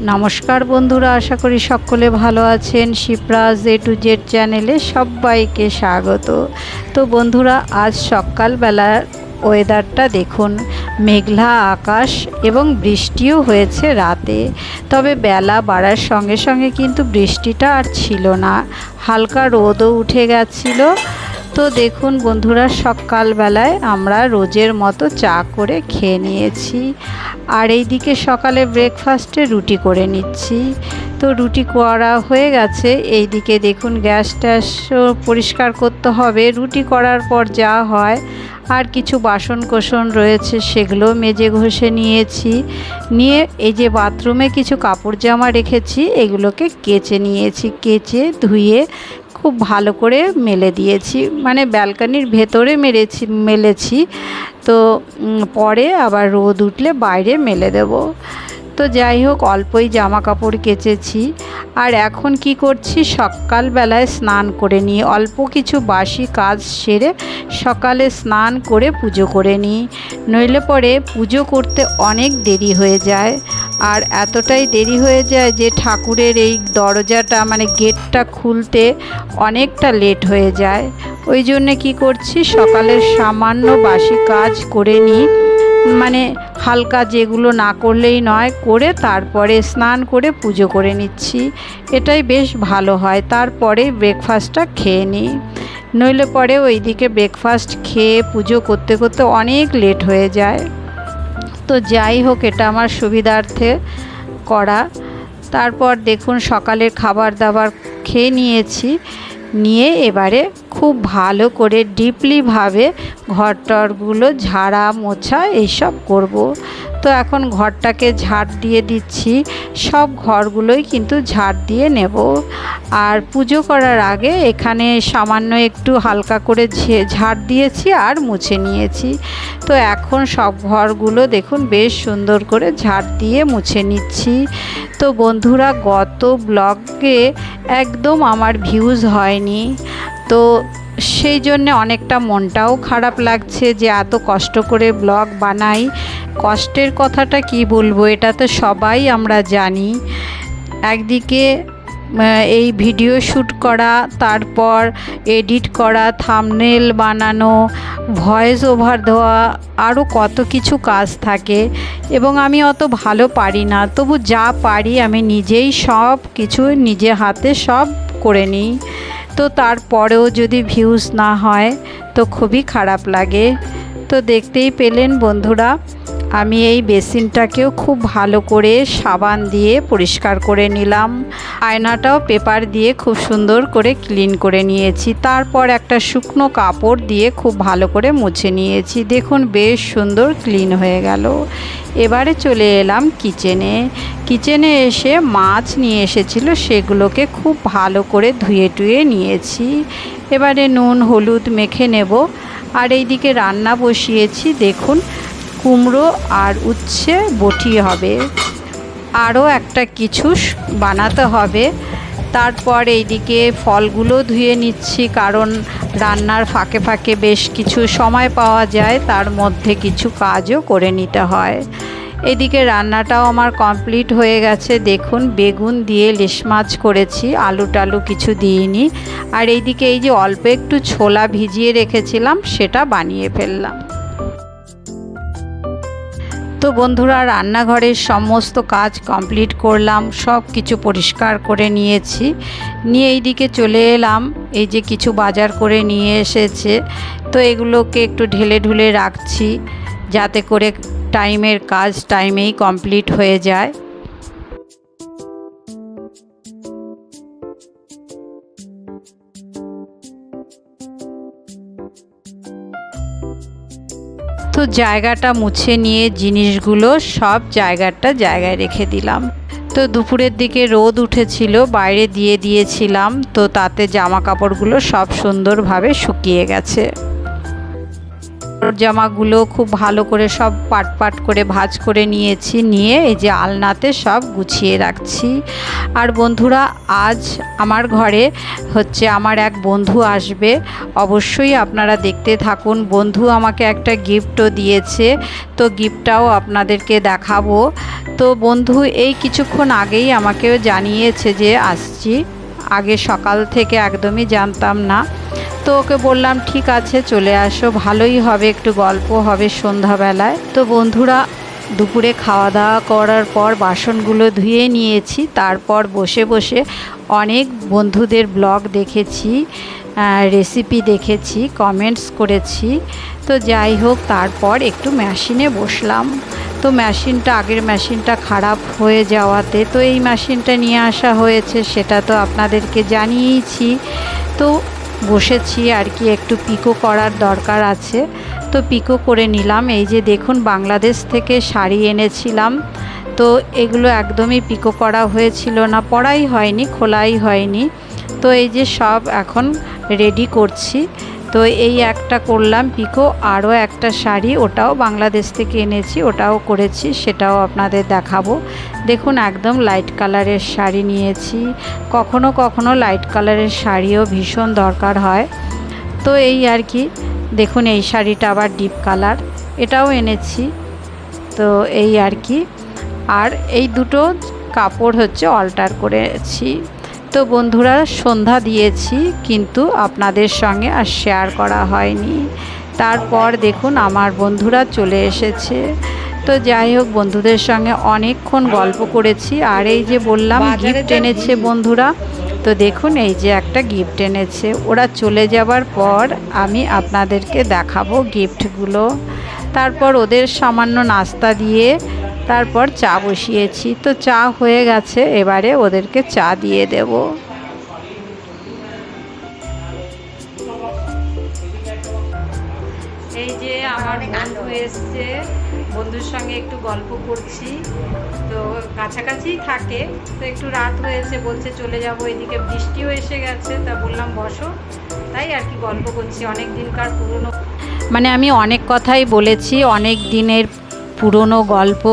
নমস্কার বন্ধুরা, আশা করি সকলে ভালো আছেন। শিপ্রাজ এ টু জেড চ্যানেলে সবাইকে স্বাগত। তো বন্ধুরা, আজ সকালবেলার ওয়েদারটা দেখুন, মেঘলা আকাশ এবং বৃষ্টিও হয়েছে রাতে। তবে বেলা বাড়ার সঙ্গে সঙ্গে কিন্তু বৃষ্টিটা আর ছিল না। হালকা রোদও উঠে গেছিল। তো দেখুন বন্ধুরা, সকালবেলায় আমরা রোজের মতো চা করে খেয়ে নিয়েছি। আর এই দিকে সকালে ব্রেকফাস্টে রুটি করে নিচ্ছি। তো রুটি করা হয়ে গেছে। এই দিকে দেখুন গ্যাস ট্যাসও পরিষ্কার করতে হবে। রুটি করার পর যা হয়, আর কিছু বাসন কোসন রয়েছে সেগুলো মেজে ঘষে নিয়েছি। নিয়ে এই যে বাথরুমে কিছু কাপড় জামা রেখেছি, এগুলোকে কেচে নিয়েছি। কেচে ধুয়ে খুব ভালো করে মেলে দিয়েছি। মানে ব্যালকানির ভেতরে মেরেছি, মেলেছি। তো পরে আবার রোদ উঠলে বাইরে মেলে দেব। তো যাই হোক, অল্পই জামা কাপড় কেচেছি। আর এখন কি করছি? সকালবেলায় স্নান করে নিই। অল্প কিছু বাসি কাজ সেরে সকালে স্নান করে পুজো করে নিই। নইলে পরে পুজো করতে অনেক দেরি হয়ে যায়। আর এতটাই দেরি হয়ে যায় যে ঠাকুরের এই দরজাটা মানে গেটটা খুলতে অনেকটা লেট হয়ে যায়। ওই জন্যে কী করছি? সকালের সামান্য বাসি কাজ করে নিই। মানে হালকা যেগুলো না করলেই নয়, করে তারপরে স্নান করে পুজো করে নিচ্ছি। এটাই বেশ ভালো হয়। তারপরে ব্রেকফাস্টটা খেয়ে নিই। নইলে পরে ওইদিকে ব্রেকফাস্ট খেয়ে পুজো করতে করতে অনেক লেট হয়ে যায়। তো যাই হোক, এটা আমার সুবিধার্থে করা। তারপর দেখুন সকালের খাবার দাবার খেয়ে নিয়েছি। নিয়ে এবারে খুব ভালো করে ডিপলিভাবে ঘর টরগুলো ঝাড়া মোছা এইসব করব। তো এখন ঘরটাকে ঝাড় দিয়ে দিচ্ছি। সব ঘরগুলোই কিন্তু ঝাড় দিয়ে নেব। আর পুজো করার আগে এখানে সামান্য একটু হালকা করে ঝাড় দিয়েছি আর মুছে নিয়েছি। তো এখন সব ঘরগুলো দেখুন বেশ সুন্দর করে ঝাড় দিয়ে মুছে নিচ্ছি। তো বন্ধুরা, গত ব্লগে একদম আমার ভিউজ হয়নি। তো সেই জন্যে অনেকটা মনটাও খারাপ লাগছে যে এত কষ্ট করে ব্লগ বানাই। কষ্টের কথাটা কি বলব? এটা তো সবাই আমরা জানি। একদিকে এই ভিডিও শ্যুট করা, তারপর এডিট করা থামনেল বানানো ভয়েস ওভার দেওয়া আরও কত কিছু কাজ থাকে এবং আমি অত ভালো পারি না। তবু যা পারি আমি নিজেই সব কিছু নিজে হাতে সব করে নিই। তো তারপরেও যদি ভিউজ না হয়, তো খুবই খারাপ লাগে। তো দেখতেই পেলেন বন্ধুরা। আমি এই বেসিনটাকেও খুব ভালো করে সাবান দিয়ে পরিষ্কার করে নিলাম। আয়নাটাও পেপার দিয়ে খুব সুন্দর করে ক্লিন করে নিয়েছি। তারপর একটা শুকনো কাপড় দিয়ে খুব ভালো করে মুছে নিয়েছি। দেখুন, বেশ সুন্দর ক্লিন হয়ে গেল। এবারে চলে এলাম কিচেনে। কিচেনে এসে মাছ নিয়ে এসেছিল, সেগুলোকে খুব ভালো করে ধুয়ে টুয়ে নিয়েছি। এবারে নুন, হলুদ মেখে নেব। আর এইদিকে রান্না বসিয়েছি। দেখুন কুমড়ো আর উচ্ছে বটি হবে। আরও একটা কিছু বানাতে হবে। তারপর এইদিকে ফলগুলো ধুয়ে নিচ্ছি, কারণ রান্নার ফাঁকে ফাঁকে বেশ কিছু সময় পাওয়া যায়, তার মধ্যে কিছু কাজও করে নিতে হয়। এদিকে রান্নাটাও আমার কমপ্লিট হয়ে গেছে। দেখুন, বেগুন দিয়ে ইলিশ মাছ করেছি, আলু টালু কিছু দিইনি। আর এইদিকে এই যে অল্প একটু ছোলা ভিজিয়ে রেখেছিলাম, সেটা বানিয়ে ফেললাম। তো বন্ধুরা, রান্নাঘরের সমস্ত কাজ কমপ্লিট করলাম, সব কিছু পরিষ্কার করে নিয়েছি। নিয়ে এই দিকে চলে এলাম, এই যে কিছু বাজার করে নিয়ে এসেছে। তো এগুলোকে একটু ঢেলে ঢুলে রাখছি, যাতে করে টাইমের কাজ টাইমেই কমপ্লিট হয়ে যায়। তো জায়গাটা মুছে নিয়ে জিনিসগুলো সব জায়গাটা জায়গায় রেখে দিলাম। তো দুপুরের দিকে রোদ উঠেছিল, বাইরে দিয়ে দিয়েছিলাম, তো তাতে জামা কাপড়গুলো সব সুন্দরভাবে শুকিয়ে গেছে। জামাগুলো খুব ভালো করে সব পাট পাট করে ভাজ করে নিয়েছি, নিয়ে এই যে আলনাতে সব গুছিয়ে রাখছি। আর বন্ধুরা, আজ আমার ঘরে হচ্ছে আমার এক বন্ধু আসবে। অবশ্যই আপনারা দেখতে থাকুন। বন্ধু আমাকে একটা গিফটও দিয়েছে, তো গিফটটাও আপনাদেরকে দেখাবো। তো বন্ধু, এই কিছুক্ষণ আগেই আমাকেও জানিয়েছে যে আসছি। আগে সকাল থেকে একদমই জানতাম না। তো ওকে বললাম, ঠিক আছে, চলে আসো, ভালোই হবে, একটু গল্প হবে সন্ধ্যাবেলায়। তো বন্ধুরা, দুপুরে খাওয়া দাওয়া করার পর বাসনগুলো ধুয়ে নিয়েছি, তারপর বসে বসে অনেক বন্ধুদের ব্লগ দেখেছি রেসিপি দেখেছি কমেন্টস করেছি। তো যাই হোক, তারপর একটু মেশিনে বসলাম। তো মেশিনটা আগের মেশিনটা খারাপ হয়ে যাওয়াতে, তো এই মেশিনটা নিয়ে আসা হয়েছে, সেটা তো আপনাদেরকে জানিয়েইছি তো বসেছি আর কি, একটু পিকো করার দরকার আছে। তো পিকো করে নিলাম। এই যে দেখুন, বাংলাদেশ থেকে শাড়ি এনেছিলাম। তো এগুলো একদমই পিকো করা হয়েছিল না, পড়াই হয়নি, খোলাই হয়নি। তো এই যে সব এখন রেডি করছি। তো এই একটা করলাম পিকো, আরও একটা শাড়ি, ওটাও বাংলাদেশ থেকে এনেছি, ওটাও করেছি, সেটাও আপনাদের দেখাবো। দেখুন, একদম লাইট কালারের শাড়ি নিয়েছি। কখনো কখনো লাইট কালারের শাড়িও ভীষণ দরকার হয়। তো এই আর কি, দেখুন, এই শাড়িটা আবার ডিপ কালার এটাও এনেছি। তো এই আর কি, আর এই দুটো কাপড় হচ্ছে অল্টার করেছি। তো বন্ধুরা সন্ধ্যা দিয়েছি কিন্তু আপনাদের সঙ্গে আর শেয়ার করা হয়নি। তারপর দেখুন আমার বন্ধুরা চলে এসেছে। তো যাই হোক বন্ধুদের সঙ্গে অনেকক্ষণ গল্প করেছি। আর এই যে বললাম গিফট এনেছে বন্ধুরা। তো দেখুন এই যে একটা গিফট এনেছে। ওরা চলে যাবার পর আমি আপনাদেরকে দেখাবো গিফটগুলো তারপর ওদের সামান্য নাস্তা দিয়ে তারপর চা বসিয়েছি। তো চা হয়ে গেছে, এবারে ওদেরকে চা দিয়ে দেব। এই যে আমার বন্ধু এসছে, বন্ধুর সঙ্গে একটু গল্প করছি। তো কাছাকাছি থাকে, তো একটু রাত হয়েছে, বলছে চলে যাব, এদিকে বৃষ্টিও এসে গেছে, তা বললাম বসো। তাই আর কি গল্প করছি, অনেক দিনকার পুরনো। মানে আমি অনেক কথাই বলেছি, অনেক দিনের পুরনো গল্প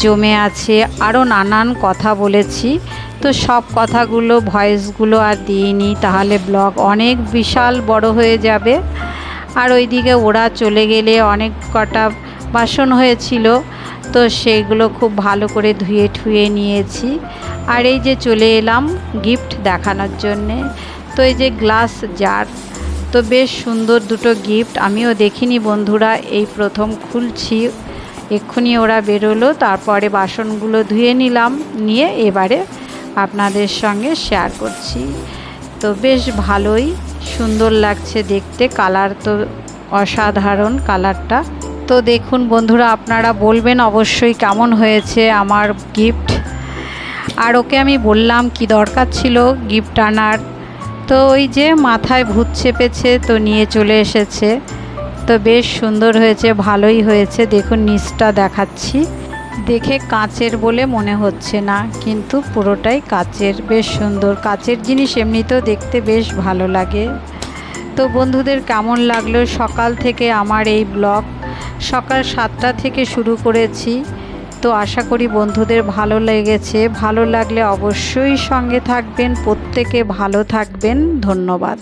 জমে আছে আরও নানান কথা বলেছি। তো সব কথাগুলো, ভয়েসগুলো আর দিইনি, তাহলে ব্লগ অনেক বিশাল বড় হয়ে যাবে। আর ওইদিকে ওরা চলে গেলে অনেক কটা বাসন হয়েছিল, তো সেইগুলো খুব ভালো করে ধুয়ে ঠুয়ে নিয়েছি। আর এই যে চলে এলাম গিফট দেখানোর জন্যে। তো এই যে গ্লাস জার, তো বেশ সুন্দর দুটো গিফট, আমিও দেখিনি বন্ধুরা, এই প্রথম খুলছি। এক্ষুনি ওরা বেরোলো, তারপরে বাসনগুলো ধুয়ে নিলাম, নিয়ে এবারে আপনাদের সঙ্গে শেয়ার করছি। তো বেশ ভালোই সুন্দর লাগছে দেখতে কালার তো অসাধারণ কালারটা তো দেখুন বন্ধুরা, আপনারা বলবেন অবশ্যই কেমন হয়েছে আমার গিফট আর ওকে আমি বললাম কি দরকার ছিল গিফট আনার। তো ওই যে মাথায় ভূত চেপেছে, তো নিয়ে চলে এসেছে। তো বেশ সুন্দর হয়েছে, ভালোই হয়েছে। দেখুন, নিচটা দেখাচ্ছি। দেখে কাচের বলে মনে হচ্ছে না, কিন্তু পুরোটাই কাচের। বেশ সুন্দর। কাচের জিনিস এমনিতেও দেখতে বেশ ভালো লাগে। তো বন্ধুদের, কেমন লাগল? সকাল থেকে আমার এই ব্লগ। সকাল সাতটা থেকে শুরু করেছি। তো আশা করি বন্ধুদের ভালো লেগেছে। ভালো লাগলে অবশ্যই সঙ্গে থাকবেন। প্রত্যেকে ভালো থাকবেন। ধন্যবাদ।